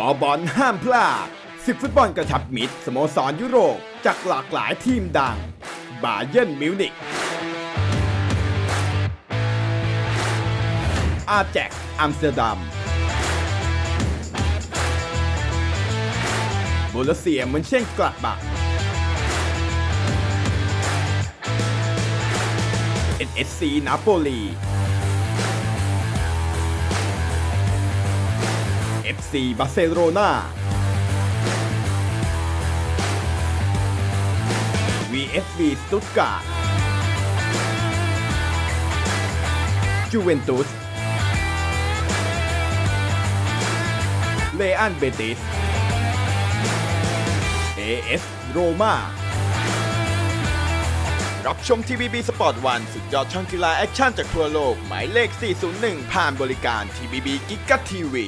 อบอลห้ามพลาดศึกฟุตบอลกระชับมิตรสโมสรยุโรปจากหลากหลายทีมดัง บาเยิร์นมิวนิกอาแจ็กอัมสเตอร์ดัมโบลเซียเหมือนเช่นกลัดบัก NSC นาโปลี FC บาร์เซโลนา VFB สตุตการ์ดจูเวนตุสเลอันเบติส AS โรมารับชมทีวีบีสปอร์ตวันสุดยอดช่องกีฬาแอคชั่นจากทั่วโลก หมายเลข 401 ผ่านบริการทีวีบีกิกะทีวี